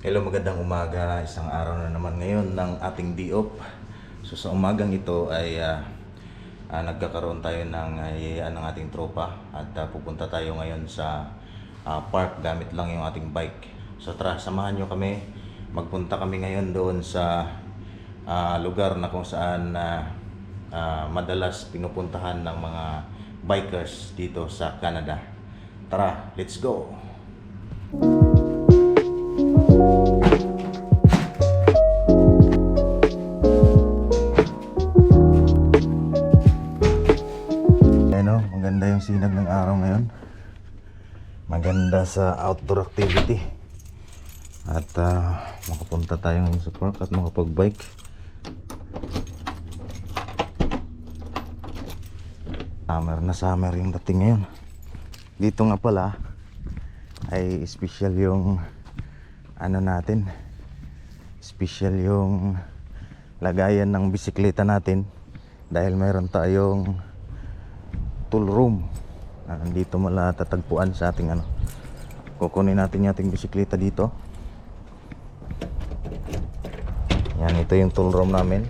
Hello, magandang umaga. Isang araw na naman ngayon ng ating DOP. So sa umagang ito ay ah, ah, nagkakaroon tayo ng uh, ng ating tropa at ah, pupunta tayo ngayon sa ah, park gamit lang yung ating bike. So tara, samahan nyo kami. Magpunta kami ngayon doon sa ah, lugar na kung saan ah, ah, madalas pinupuntahan ng mga bikers dito sa Canada. Tara, let's go! Ayan o, Maganda sa outdoor activity. At ah, makapunta tayo ngayon sa park at makapag-bike. Summer na summer yung dating ngayon. Dito nga pala ay special yung ano natin. Special yung lagayan ng bisikleta natin dahil mayroon tayong tool room na nandito mala tatagpuan sa ating ano. Kukunin natin yung ating bisikleta dito. Yan ito yung tool room namin.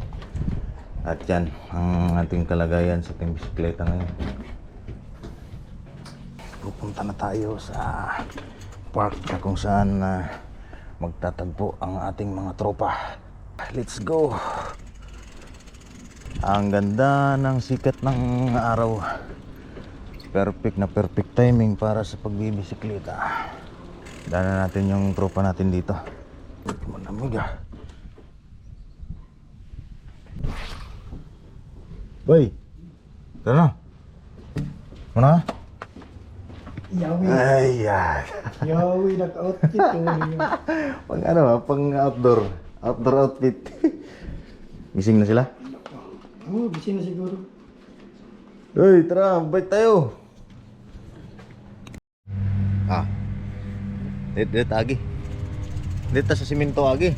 At yan ang ating kalagayan sa ating bisikleta ngayon. Pupunta na tayo sa park na kung saan na magtatagpo ang ating mga tropa. Let's go! Ang ganda ng sikat ng araw. Perfect na perfect timing para sa pagbibisikleta. Daanan natin yung tropa natin dito. Manamig ah. Boy! Tara na. Muna? Yawi. Ay, ay. Yawi, nag-outfit ko. Pang ano ah, pang outdoor. Outdoor outfit. Gising na sila? Oo, oh, busy na siguro. Uy, tara, bike tayo. Ah. Dito, dito, agi. Dito sa simento, agi.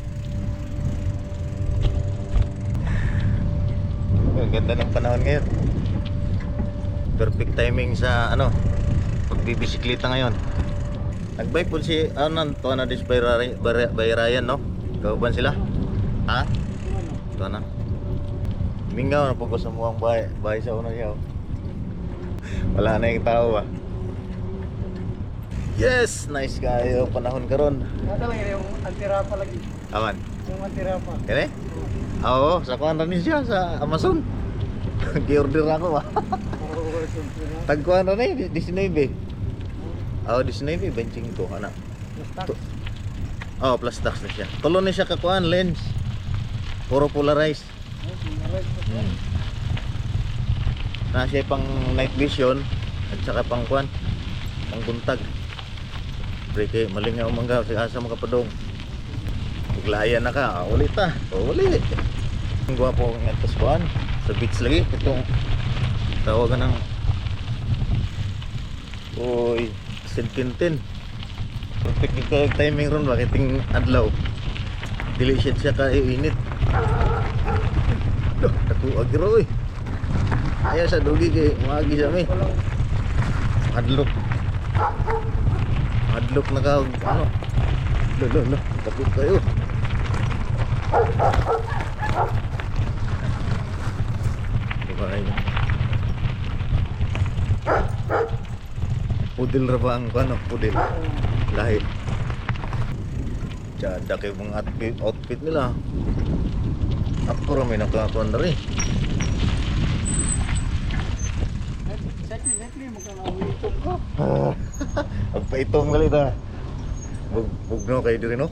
Ang ganda ng panahon ngayon. Perfect timing sa, ano, pagbibisikleta ngayon. Nagbike po si, ano, to na dis by, by, Ryan, no? Kauban sila? Ha? Ito na. Mingaw na po ko sa mukhang bahay, bahay sa una siya. oh. Wala na yung tao ah. Yes! Nice kayo. Panahon karon. Nata lang yun, yung antirapa lagi. Aman. Yung antirapa. Kani? Oo, sa kuhan rin siya sa Amazon. Gi-order ako ah. Oo, na. Tagkuhan na eh, 19. Oo, 19, benching ko ana. Nastak. Oh, plus tax na siya. Tulo na siya kakuan lens. Puro polarized. Hmm. Na siya pang night vision at saka pang kuan, pang buntag. Breke malingaw mangga sa asa makapadong. Paglayan na ka, ulit ta. O uli. Ang gwapo ng atas kuan sa beach lagi itong tawagan ng Uy, Sintintin. Kayong timing ron bakit ting adlaw. Dili siya siya ka init. Aku agro oy. Ayaw sa dugi kay maagi sa mi. Adlok. Adlok na ka ano. Lo lo lo, takot kayo. Ay Pudil ra ba ang ano, pudil? Lahi. Tsada kayo mga outfit, outfit nila. Ako rin may nakakuan na rin. Exactly, exactly. Magkakawitok ko. Pagpaitong gali na. Bug, bugno kayo dito no?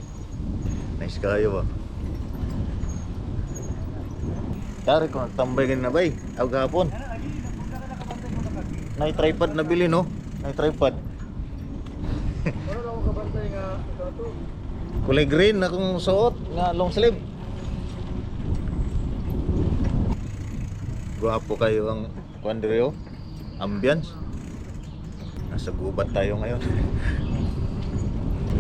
Nice kayo ba? Tari ko, tambay ka na ba eh? Aw gahapon. Nay tripod na bili no? Nay tripod. Kulay green na kung suot nga long sleeve. Guwapo kayo ang kwandreo. Ambience. Nasa gubat tayo ngayon.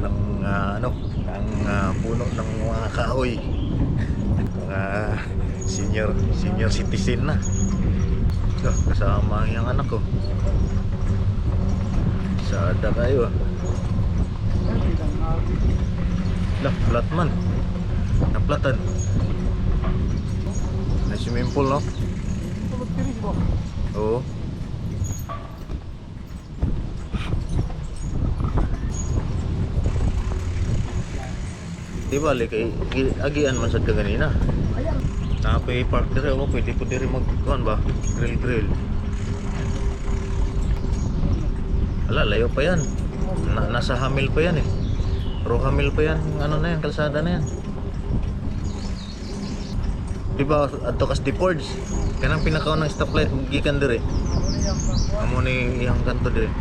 ng ah, ano, ng ah, puno ng mga kahoy. mga senior senior citizen na. Ah, kasama ang anak ko. Sada kayo ah. Lah, flat man. Naplatan. Na swimming pool, no? Oo. Di ba, like, i- agian man sad ka ganina. Ayan. Napay park dire ako, pwede po dire mag kuan ba? Grill grill. Ala, layo pa yan. Na, nasa Hamil pa yan eh. Pro Hamil pa yan, ano na yan, kalsada na yan. Di ba, ato kas di Fords. Kanang pinakaw ng stoplight, gikan dire. Amo ni iyang kanto dire.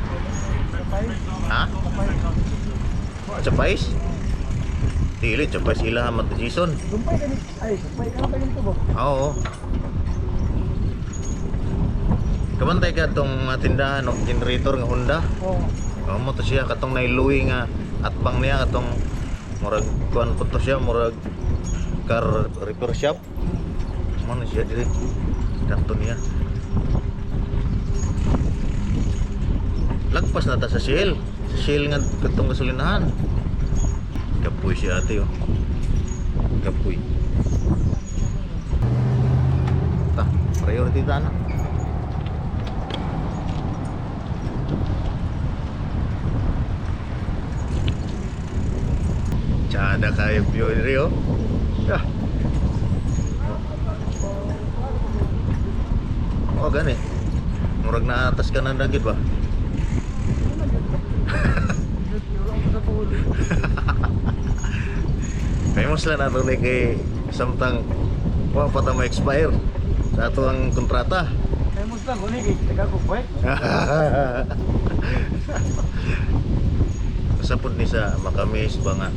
Ha? Chapais? Dili, chapais ila hamat ni Jason. Dumpay ka. Ay, dumpay ka na ganito ba? Oo. Kabantay ka tong mga tindahan ng generator nga Honda. Oo. Oo mo to siya katong nailuwi nga atbang niya katong murag kuan po to siya murag car repair shop. Mo na siya dili. Kanto niya. Lagpas na ta sa Shell. Sa Shell nga katong gasolinahan. Kapoy si ate oh. Kapoy. Ta, priority ta na. Tsada kayo view diri oh. Ah. Oh, gani. Murag na atas ka na dagit ba? Pool. Famous lang nato ni kay samtang wa pa ta ma-expire sa ato ang kontrata. Ay, mo lang. Kung hindi, taga ko po eh. Kasapod ni sa makamis ba nga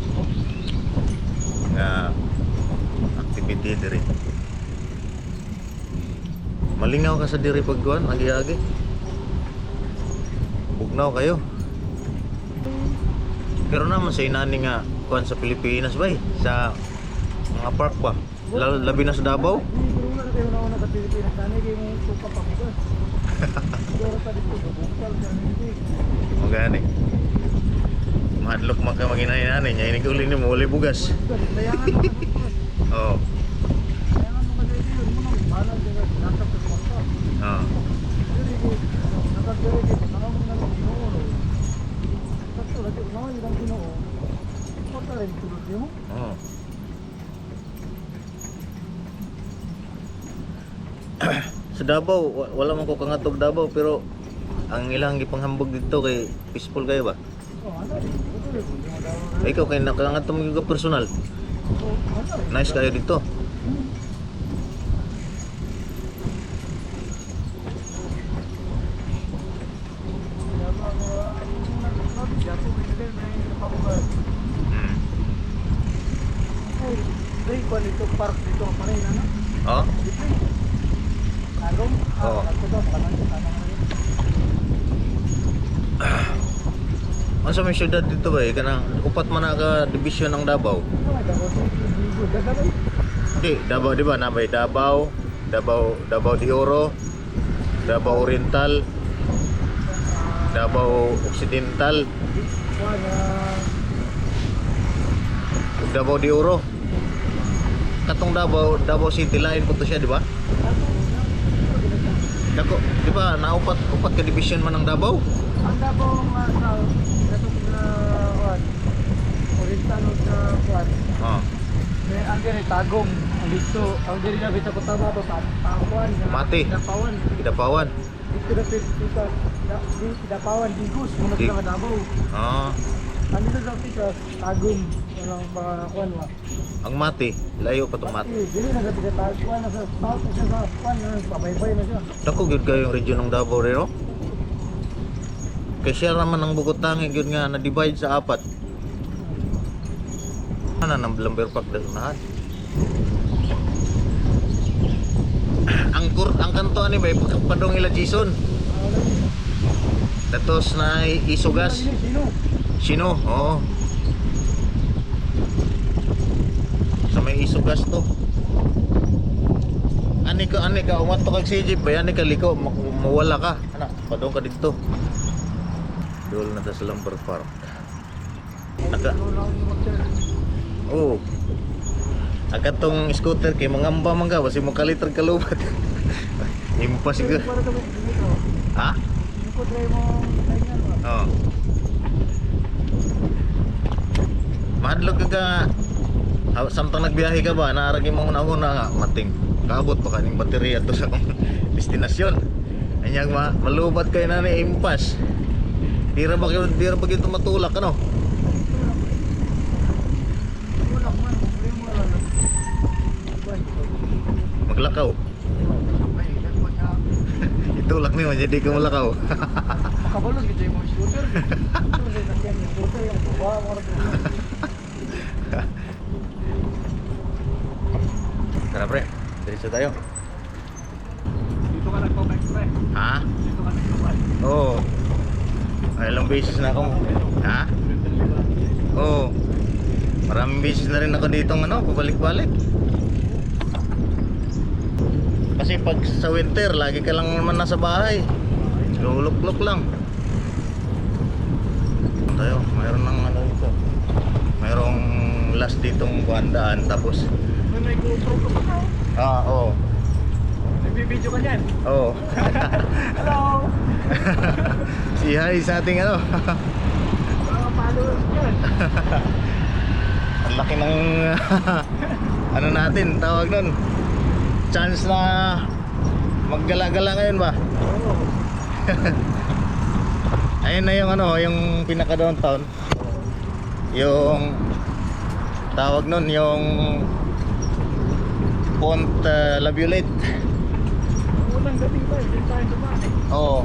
nga activity diri. Malingaw ka sa diri pagkuan, agi-agi. Bugnaw kayo. Pero naman sa inani nga kuan sa Pilipinas bay sa mga park ba. Lalo- Labi na sa Davao. Magani. Mahadlok man ka maginay nani nya ini uli ni mo uli bugas. Oh. Layangan mo kasi yun. Mo nang bahala dyan. Nasap sa kwarta. Oh. Dili ko. Nakagdari ko. Nakang mo na ginoo. Sakto lagi. Unawan yung ginoo. Kwarta rin tulog mo. Oh. Sa Davao, wa- wala man ko kangatog Davao pero ang ilang gipanghambog dito kay peaceful kayo ba? Ikaw kay nakangatog yung personal. Nice kayo dito. Hmm. Ay, kung ito park dito ang panay na Oh? Dito. Agong. Oo. Ako daw, kanan sa kanan na rin. Ano sa may syudad dito ba eh? Kanang upat man ka division ng Davao. Hindi, Davao di ba? Nabay Davao, Davao, Davao de Oro, Davao Oriental, Davao Occidental, Davao de Oro. Katong Davao, Davao City lain po to siya, di ba? Dako, di ba? Naupat upat ka division man ng Davao. Ang dabaw nga sa katong na kuan. Oriental o sa kuan. Oh. May ang diri tagong ang dito. Ang diri na bita ko tama to sa takuan. Mati. Dapawan. Kidapawan. Dito na sa di dapawan digus mo Di- na dabaw. Ano sa pika tagong ang mga kuan wa. ang mati, layo pa tong mati. Dili na ka takuan na sa south na siya sa kuan na pabaybay na siya. Dako gyud kayo yung region ng Davao rero. Kay siya raman ang bukotangi gyud nga na divide sa apat. Ana nang lumber park dasunahan. ang kur ang kanto ani bay padong ila Jason. Datos na isugas. Sino? Oo. Sa may isugas to. Ani ka, ani ka, umato kag si Jeep, ba? Ani ka liko, ma- mawala ka. Ana, padong ka dito. Dol na ta sa Lumber Park. Naka, Oo. Agad tong scooter kay mangamba man ka basi mo kaliter kalubat. Kami dito. Ha? Oo. Mahadlok ka ka samtang nagbiyahe ka ba naaragi mo una-una nga mating kaabot pa kaning baterya to sa destinasyon. Anyang ma malubat kay na ni impas. Dira ba kayo dira ba kayo matulak ano? Wala man, problema wala lang. Ba, ito. Maglakaw. Ay, nagpa siya. Itulak niyo jadi ka malakaw. Makabalog gitu yung mga shooter. Tara pre, diretso tayo. Dito ka nagpapike pre. Ha? Dito ka nagpapike. Oo. Ay, ilang beses na akong... Ha? Oo. Maraming beses na rin ako dito ano, pabalik-balik. Kasi pag sa winter, lagi ka lang naman nasa bahay. Lulok-lok lang. Tayo, mayroon ng ano dito. Mayroong last ditong buhandaan tapos May GoPro pa ah oo Nagbibideo ka niyan. oo Hello! si hi sa ating ano Mga followers. Ang laki ng ano natin, tawag nun. Chance na maggala-gala ngayon ba? Oo. Ayun na yung ano, yung pinaka downtown. Yung tawag nun, yung Pont uh, Labulet. Unang dating ba, hindi tayo dumaan eh. Oo.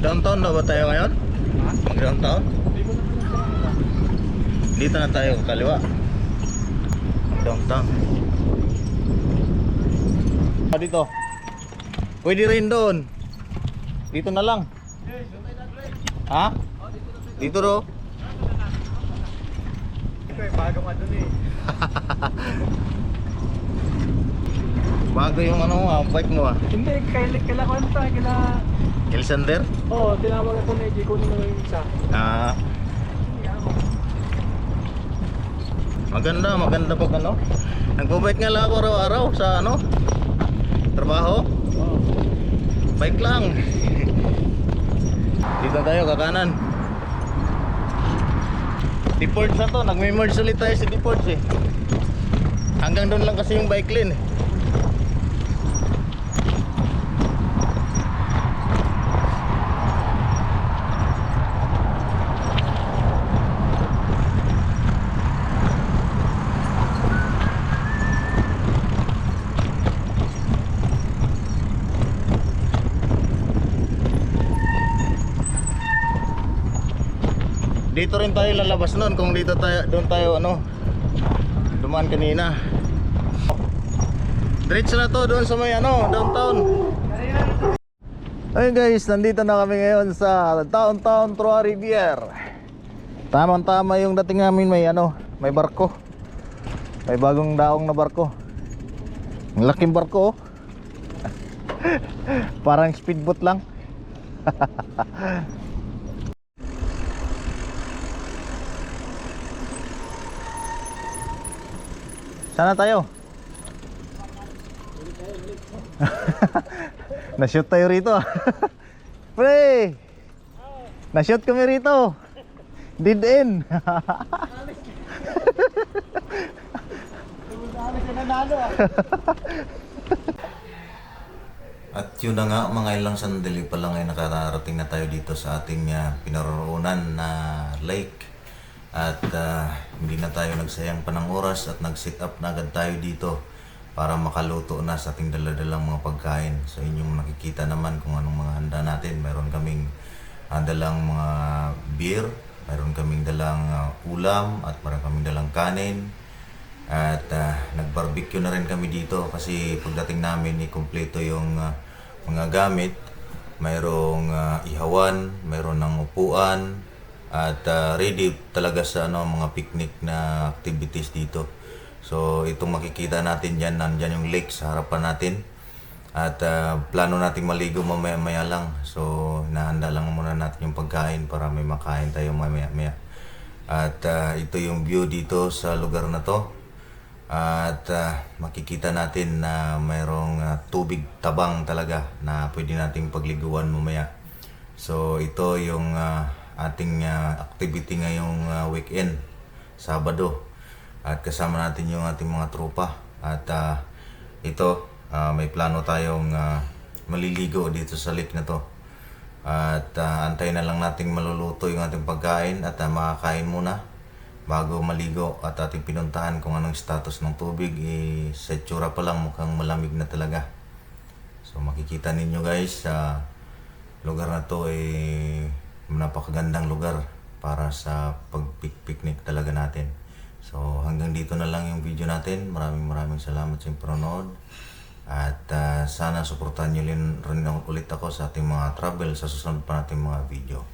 Downtown na ba tayo ngayon? Ha? Mag-downtown? Hindi mo naman ang sarang ba? Dito na tayo, kaliwa. Downtown. Ah, dito. Pwede rin doon. Dito na lang. Ha? Dito ro. Ito eh, bago nga dun eh. Bago yung ano mo, ah, bike mo ah. Hindi, kaila, kaila ko tayo, kaila... Kilsander? Oo, oh, tinawag ako na J, kunin mo yung isa. Ah, Hindi ako. Maganda, maganda pag ano. Nagbabike nga lang ako araw-araw sa ano, trabaho. Bike lang. Dito tayo, kakanan. Deports na to, nagme-merge ulit tayo sa Deports eh. Hanggang doon lang kasi yung bike lane eh. Dito rin tayo lalabas noon kung dito tayo doon tayo ano dumaan kanina. Diretso na to doon sa may ano, downtown. Ayun guys, nandito na kami ngayon sa downtown Trois Rivières. Tamang-tama yung dating namin may ano, may barko. May bagong daong na barko. Ang laking barko oh. Parang speedboat lang. Sana tayo? Na-shoot tayo rito. ah. Pre! Na-shoot kami rito. Did ah. At yun na nga, mga ilang sandali pa lang ay nakarating na tayo dito sa ating uh, pinaroroonan na lake. At ah, hindi na tayo nagsayang pa oras at nag-sit up na agad tayo dito para makaluto na sa ating daladalang mga pagkain. So inyong nakikita naman kung anong mga handa natin. Meron kaming ah, dalang mga beer, meron kaming dalang ah, ulam at meron kaming dalang kanin. At ah, nag-barbecue na rin kami dito kasi pagdating namin ni kumpleto yung ah, mga gamit. Mayroong ah, ihawan, mayroon ng upuan at ah, ready talaga sa ano mga picnic na activities dito. So itong makikita natin diyan nandiyan yung lake sa harapan natin. At ah, plano nating maligo mamaya-maya lang. So, nahanda lang muna natin yung pagkain para may makain tayo mamaya-maya. At ah, ito yung view dito sa lugar na to. At ah, makikita natin na mayroong ah, tubig tabang talaga na pwede nating pagliguan mamaya. So ito yung ah, ating ah, activity ngayong ah, weekend, Sabado. At kasama natin yung ating mga tropa. At ah, ito, ah, may plano tayong ah, maliligo dito sa lake na to. At ah, antayin na lang nating maluluto yung ating pagkain at ah, makakain muna bago maligo at ating pinuntahan kung anong status ng tubig. Eh, sa itsura pa lang mukhang malamig na talaga. So makikita ninyo guys sa lugar na to eh napakagandang lugar para sa pag-picnic talaga natin. So hanggang dito na lang yung video natin. Maraming maraming salamat sa panonood. At ah, sana suportahan nyo rin, rin ulit ako sa ating mga travel sa susunod pa nating mga video.